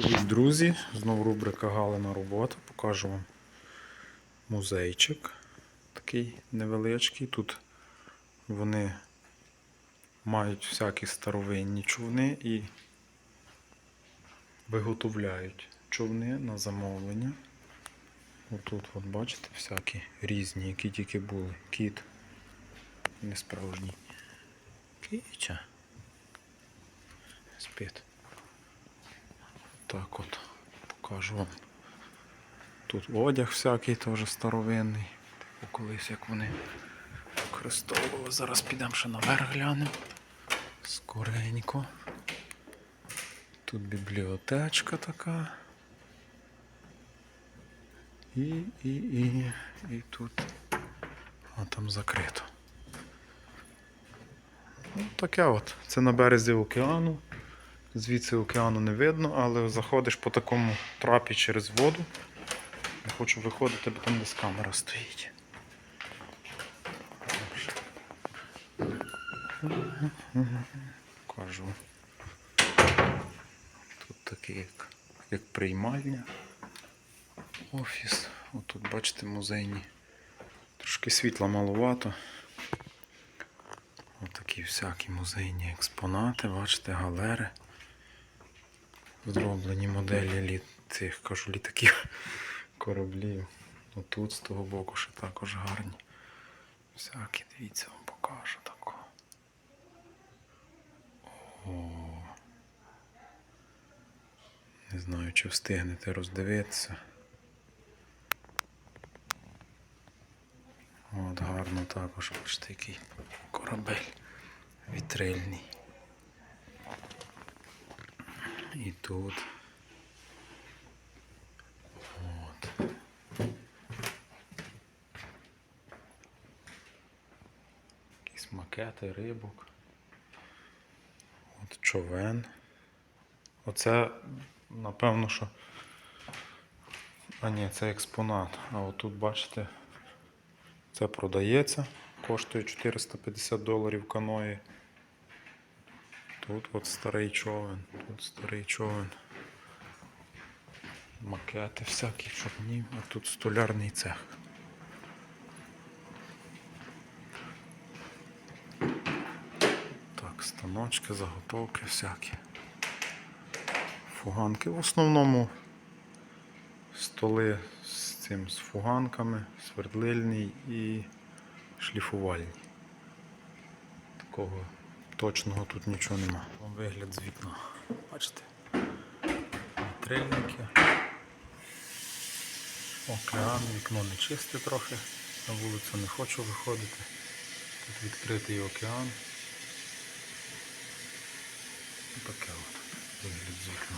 Привіт, друзі! Знову рубрика Галина робота. Покажу вам музейчик. Такий невеличкий. Тут вони мають всякі старовинні човни і виготовляють човни на замовлення. Отут, от бачите, всякі різні, які тільки були. Кіт несправжній. Кіча. Спить. Так от покажу вам. Тут одяг всякий теж старовинний. Типу колись як вони використовували. Зараз підемо ще наверх глянемо. Скоренько. Тут бібліотечка така. І, і, і, і тут. А там закрито. Ну, таке от. Це на березі океану. Звідси океану не видно, але заходиш по такому трапі через воду. Не хочу виходити, бо там десь камера стоїть. Кажу. Тут такий як, як приймальня. Офіс. Отут, бачите, музейні. Трошки світла маловато. Отакі всякі музейні експонати, бачите, галери. Зроблені моделі літ цих кажу, літаків кораблів. Ну тут з того боку ще також гарні. Всякі, дивіться, вам покажу тако. О. Не знаю, чи встигнете роздивитися. От гарно також бачите, який корабель вітрильний. І тут. От. Якісь макети рибок. От човен. Оце, напевно, що. А ні, це експонат. А отут, бачите, це продається. Коштує 450 доларів каної. Тут от старий човен, тут старий човен. Макети всякі човнів, а тут столярний цех. Так, станочки, заготовки всякі. Фуганки. В основному столи з цим з фуганками, свердлильний і шліфувальний. Такого точного тут нічого нема. Вам вигляд з вікна. Бачите? Вітрильники. Океан, вікно не чисте трохи. На вулицю не хочу виходити. Тут відкритий океан. Таке от вигляд з вікна.